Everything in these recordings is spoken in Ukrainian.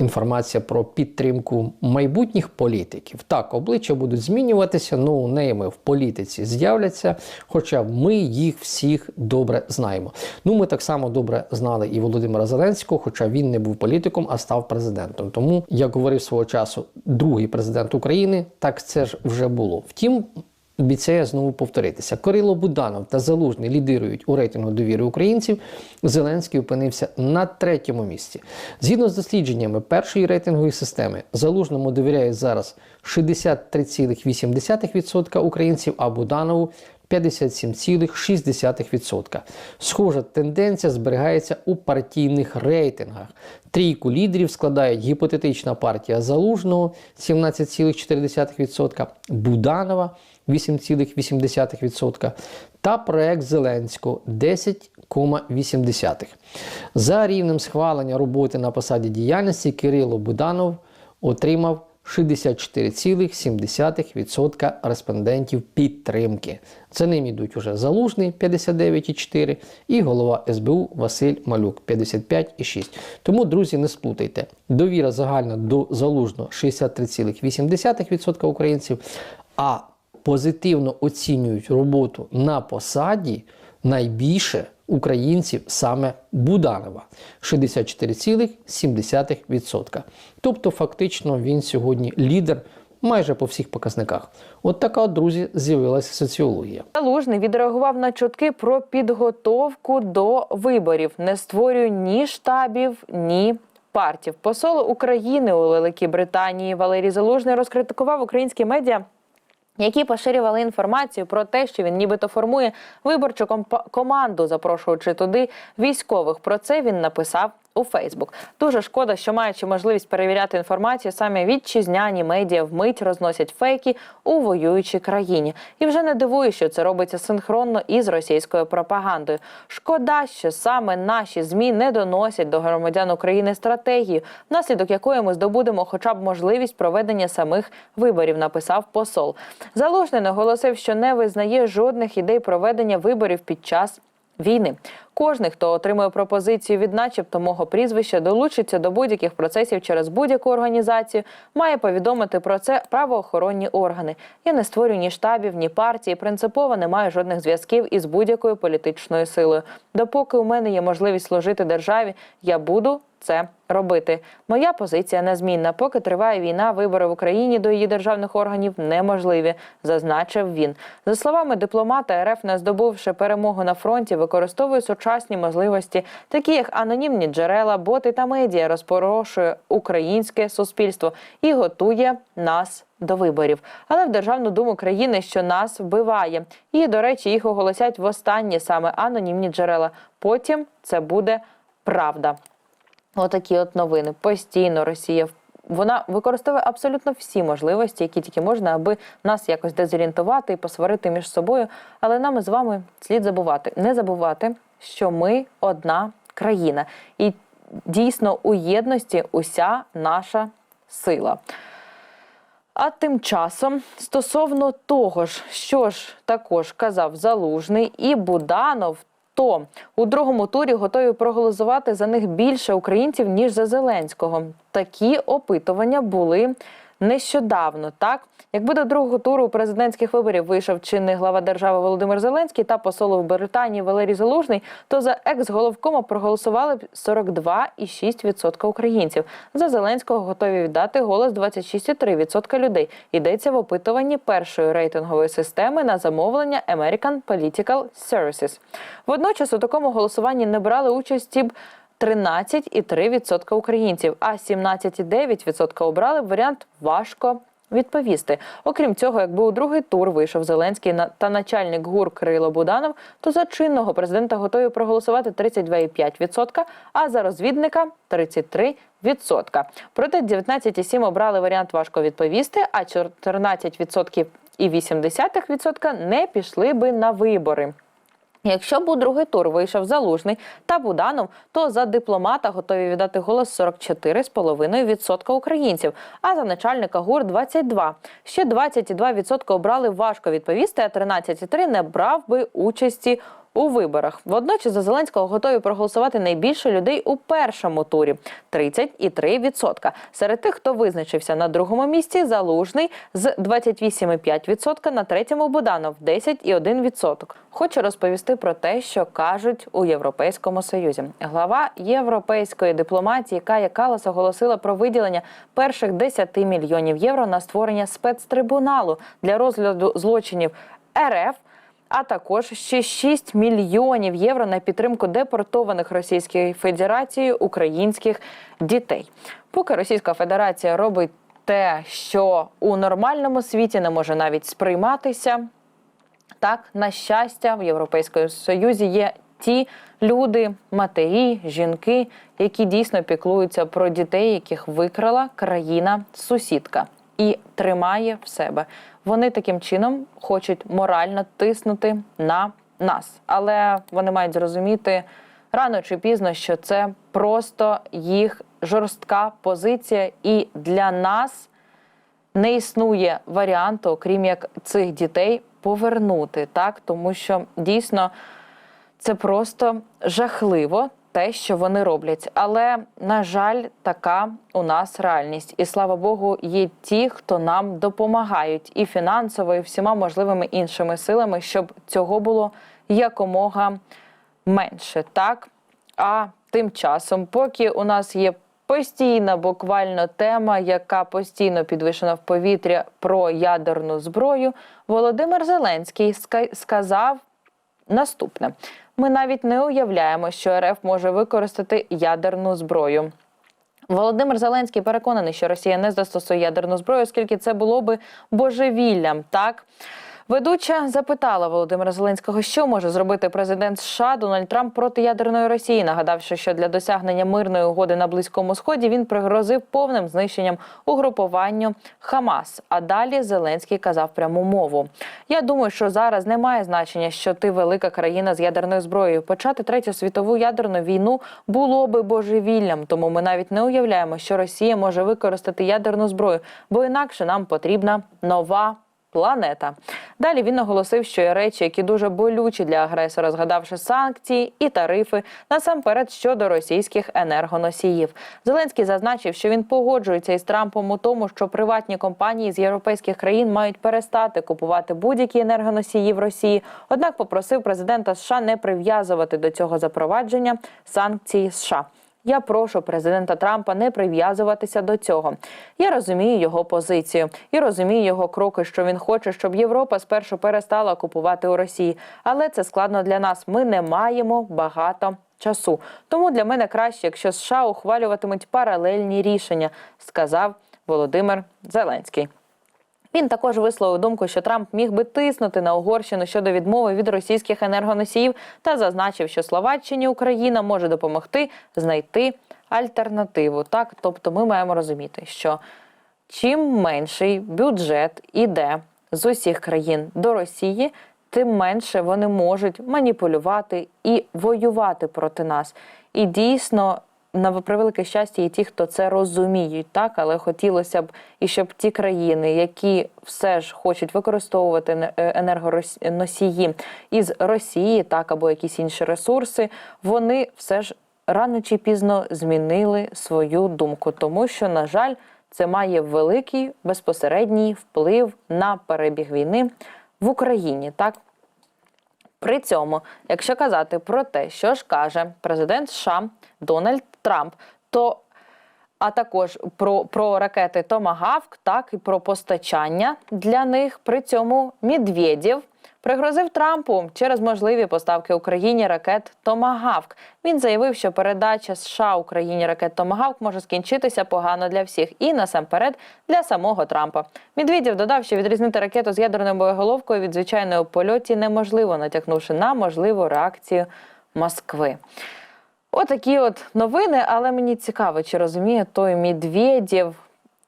Інформація про підтримку майбутніх політиків. Так, обличчя будуть змінюватися, ноунейми в політиці з'являться, хоча ми їх всіх добре знаємо. Ну, ми так само добре знали і Володимира Зеленського, хоча він не був політиком, а став президентом. Тому, як говорив свого часу другий президент України, так це ж вже було. Втім, Обіцяє знову повторитися. Кирило Буданов та Залужний лідирують у рейтингу довіри українців. Зеленський опинився на третьому місці. Згідно з дослідженнями першої рейтингової системи, Залужному довіряє зараз 63,8% українців, а Буданову 57,6%. Схожа тенденція зберігається у партійних рейтингах. Трійку лідерів складають гіпотетична партія Залужного 17,4%, Буданова 8,8% та проект Зеленського 10,8%. За рівнем схвалення роботи на посаді діяльності Кирило Буданов отримав 64,7% респондентів підтримки. За ним йдуть уже Залужний 59,4% і голова СБУ Василь Малюк 55,6%. Тому, друзі, не сплутайте. Довіра загальна до Залужного 63,8% українців, а позитивно оцінюють роботу на посаді найбільше українців саме Буданова 64,7%. Тобто, фактично, він сьогодні лідер майже по всіх показниках. От така, друзі, з'явилася соціологія. Залужний відреагував на чутки про підготовку до виборів. Не створює ні штабів, ні партів. Посол України у Великій Британії Валерій Залужний розкритикував українські медіа. Які поширювали інформацію про те, що він нібито формує виборчу комп-команду, запрошуючи туди військових. Про це він написав у Фейсбук. Дуже шкода, що маючи можливість перевіряти інформацію, саме вітчизняні медіа вмить розносять фейки у воюючій країні. І вже не дивує, що це робиться синхронно із російською пропагандою. Шкода, що саме наші змі не доносять до громадян України стратегію, внаслідок якої ми здобудемо хоча б можливість проведення самих виборів. Написав посол. Залужний наголосив, що не визнає жодних ідей проведення виборів під час війни. Кожний, хто отримує пропозицію від начебто мого прізвища, долучиться до будь-яких процесів через будь-яку організацію, має повідомити про це правоохоронні органи. Я не створюю ні штабів, ні партії. Принципово не маю жодних зв'язків із будь-якою політичною силою. Допоки у мене є можливість служити державі, я буду це робити. Моя позиція незмінна. Поки триває війна, вибори в Україні до її державних органів неможливі, зазначив він. За словами дипломата, РФ, не здобувши перемогу на фронті, використовує сучасні можливості, такі як анонімні джерела, боти та медіа, розпорошує українське суспільство і готує нас. До виборів, але в Державну думу країни, що нас вбиває, і до речі, їх оголосять востаннє саме анонімні джерела. Потім це буде правда. Отакі от новини. Постійно Росія вона використовує абсолютно всі можливості, які тільки можна, аби нас якось дезорієнтувати і посварити між собою. Але нам з вами слід забувати, не забувати, що ми одна країна, і дійсно у єдності уся наша сила. А тим часом, стосовно того ж, що ж також казав Залужний і Буданов, то у другому турі готові проголосувати за них більше українців ніж за Зеленського. Такі опитування були нещодавно. Так, якби до другого туру президентських виборів вийшов чинний глава держави Володимир Зеленський та посол в Британії Валерій Залужний, то за екс-головкома проголосували б 42,6% українців. За Зеленського готові віддати голос 26,3% людей. Йдеться в опитуванні першої рейтингової системи на замовлення American Political Services. Водночас у такому голосуванні не брали участі б 13,3% українців, а 17,9% обрали варіант важко. Відповісти, окрім цього, якби у другий тур вийшов Зеленський та начальник ГУР Кирило Буданов, то за чинного президента готові проголосувати 32,5%, а за розвідника 33%. Проте 19,7% обрали варіант важко відповісти, а 14% і 0,8% не пішли би на вибори. Якщо б у другий тур вийшов Залужний та Буданов, то за дипломата готові віддати голос 44,5% українців, а за начальника ГУР 22. Ще 22% обрали важко відповісти, а 13,3% не брав би участі у виборах. Водночас за Зеленського готові проголосувати найбільше людей у першому турі 30,3%. Серед тих, хто визначився на другому місці, залужний з 28,5%, на третьому Буданов 10,1%. Хочу розповісти про те, що кажуть у Європейському Союзі. Глава європейської дипломатії Кая Калас оголосила про виділення перших 10 мільйонів євро на створення спецтрибуналу для розгляду злочинів РФ. А також ще 6 мільйонів євро на підтримку депортованих Російською Федерацією українських дітей. Поки Російська Федерація робить те, що у нормальному світі не може навіть сприйматися, так, на щастя, в Європейському Союзі є ті люди, матері, жінки, які дійсно піклуються про дітей, яких викрала країна-сусідка і тримає в себе. Вони таким чином хочуть морально тиснути на нас, але вони мають зрозуміти рано чи пізно, що це просто їх жорстка позиція, і для нас не існує варіанту, окрім як цих дітей повернути, так тому що дійсно це просто жахливо. Те, що вони роблять, але на жаль, така у нас реальність, і слава Богу, є ті, хто нам допомагають і фінансово, і всіма можливими іншими силами, щоб цього було якомога менше. Так? А тим часом, поки у нас є постійна буквально тема, яка постійно підвищена в повітря про ядерну зброю, Володимир Зеленський ска- сказав наступне: ми навіть не уявляємо, що РФ може використати ядерну зброю. Володимир Зеленський переконаний, що Росія не застосує ядерну зброю, оскільки це було би божевіллям. Так ведуча запитала Володимира Зеленського, що може зробити президент США Дональд Трамп проти ядерної Росії, нагадавши, що для досягнення мирної угоди на близькому сході він пригрозив повним знищенням угрупуванню Хамас. А далі Зеленський казав пряму мову. Я думаю, що зараз не має значення, що ти велика країна з ядерною зброєю. Почати третю світову ядерну війну було би божевіллям. Тому ми навіть не уявляємо, що Росія може використати ядерну зброю, бо інакше нам потрібна нова. Планета. Далі він наголосив, що речі, які дуже болючі для агресора, згадавши санкції і тарифи насамперед щодо російських енергоносіїв. Зеленський зазначив, що він погоджується із Трампом у тому, що приватні компанії з європейських країн мають перестати купувати будь-які енергоносії в Росії. Однак попросив президента США не прив'язувати до цього запровадження санкцій США. Я прошу президента Трампа не прив'язуватися до цього. Я розумію його позицію і розумію його кроки, що він хоче, щоб Європа спершу перестала купувати у Росії. Але це складно для нас. Ми не маємо багато часу. Тому для мене краще, якщо США ухвалюватимуть паралельні рішення, сказав Володимир Зеленський. Він також висловив думку, що Трамп міг би тиснути на Угорщину щодо відмови від російських енергоносіїв та зазначив, що Словаччині Україна може допомогти знайти альтернативу. Так, тобто, ми маємо розуміти, що чим менший бюджет іде з усіх країн до Росії, тим менше вони можуть маніпулювати і воювати проти нас. І дійсно. На превелике щастя, є ті, хто це розуміють, так але хотілося б і щоб ті країни, які все ж хочуть використовувати е, енергоносії із Росії, так або якісь інші ресурси, вони все ж рано чи пізно змінили свою думку, тому що, на жаль, це має великий безпосередній вплив на перебіг війни в Україні. Так при цьому, якщо казати про те, що ж каже президент США Дональд Трамп, то а також про, про ракети Томагавк, так і про постачання для них. При цьому Медведєв пригрозив Трампу через можливі поставки Україні ракет Томагавк. Він заявив, що передача США Україні ракет Томагавк може скінчитися погано для всіх і насамперед для самого Трампа. Медведєв додав, що відрізнити ракету з ядерною боєголовкою від звичайної польоті неможливо, натякнувши на можливу реакцію Москви. Отакі от новини, але мені цікаво, чи розуміє той Медведєв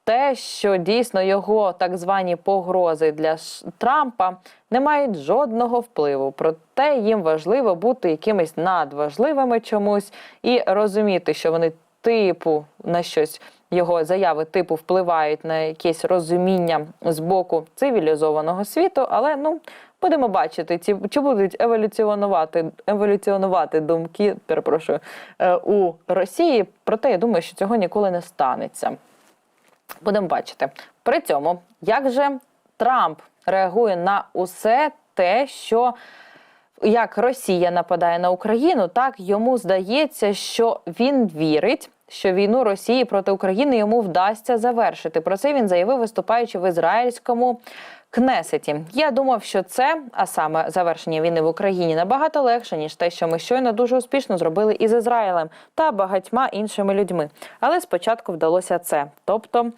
те, що дійсно його так звані погрози для Трампа не мають жодного впливу. Проте їм важливо бути якимись надважливими чомусь і розуміти, що вони типу на щось його заяви типу впливають на якесь розуміння з боку цивілізованого світу, але ну. Будемо бачити, ці чи будуть еволюціонувати еволюціонувати думки, перепрошую, е, у Росії. Проте я думаю, що цього ніколи не станеться. Будемо бачити. При цьому, як же Трамп реагує на усе те, що як Росія нападає на Україну, так йому здається, що він вірить. Що війну Росії проти України йому вдасться завершити. Про це він заявив, виступаючи в ізраїльському Кнесеті. Я думав, що це, а саме завершення війни в Україні, набагато легше ніж те, що ми щойно дуже успішно зробили із Ізраїлем та багатьма іншими людьми. Але спочатку вдалося це, тобто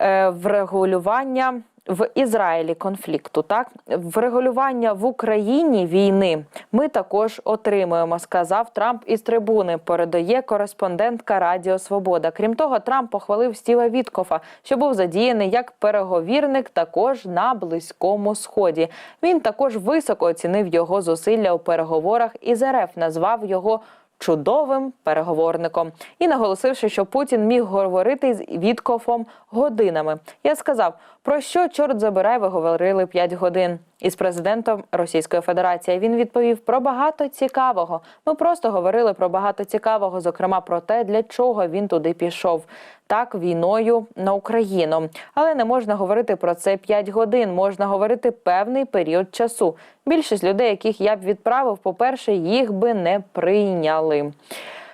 е, врегулювання в Ізраїлі конфлікту, так врегулювання в Україні війни ми також отримуємо, сказав Трамп із трибуни. Передає кореспондентка Радіо Свобода. Крім того, Трамп похвалив Стіва Віткофа, що був задіяний як переговірник також на близькому сході. Він також високо оцінив його зусилля у переговорах із РФ, назвав його чудовим переговорником і наголосивши, що Путін міг говорити з Віткофом годинами. Я сказав, про що чорт забирай, ви говорили 5 годин. Із президентом Російської Федерації він відповів про багато цікавого. Ми просто говорили про багато цікавого, зокрема про те, для чого він туди пішов. Так, війною на Україну, але не можна говорити про це 5 годин. Можна говорити певний період часу. Більшість людей, яких я б відправив, по-перше, їх би не прийняли.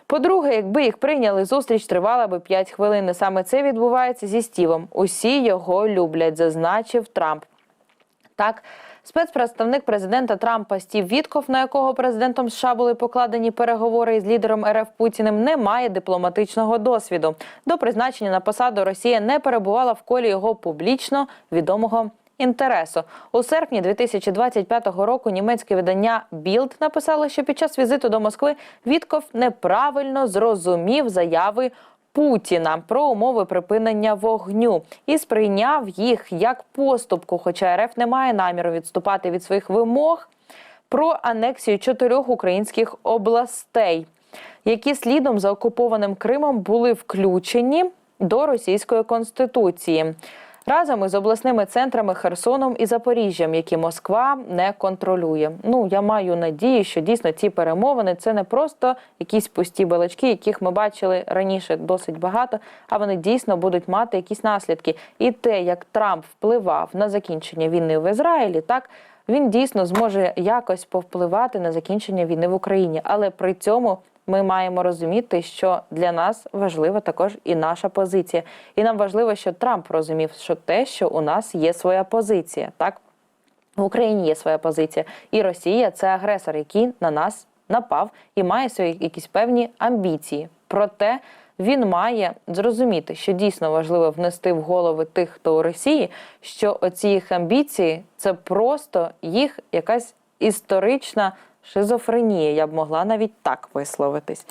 По-друге, якби їх прийняли, зустріч тривала би 5 хвилин. Саме це відбувається зі Стівом. Усі його люблять, зазначив Трамп. Так, спецпредставник президента Трампа Стів Вітков, на якого президентом США були покладені переговори із лідером РФ Путіним, не має дипломатичного досвіду. До призначення на посаду Росія не перебувала в колі його публічно відомого. Інтересу у серпні 2025 року німецьке видання Білд написало, що під час візиту до Москви Вітков неправильно зрозумів заяви Путіна про умови припинення вогню і сприйняв їх як поступку. Хоча РФ не має наміру відступати від своїх вимог про анексію чотирьох українських областей, які слідом за окупованим Кримом були включені до російської конституції. Разом із обласними центрами Херсоном і Запоріжжям, які Москва не контролює. Ну я маю надію, що дійсно ці перемовини це не просто якісь пусті балачки, яких ми бачили раніше досить багато, а вони дійсно будуть мати якісь наслідки. І те, як Трамп впливав на закінчення війни в Ізраїлі, так він дійсно зможе якось повпливати на закінчення війни в Україні, але при цьому. Ми маємо розуміти, що для нас важлива також і наша позиція, і нам важливо, що Трамп розумів, що те, що у нас є своя позиція, так? В Україні є своя позиція, і Росія це агресор, який на нас напав і має свої якісь певні амбіції. Проте він має зрозуміти, що дійсно важливо внести в голови тих, хто у Росії, що оці їх амбіції це просто їх якась історична шизофренія. Я б могла навіть так висловитись.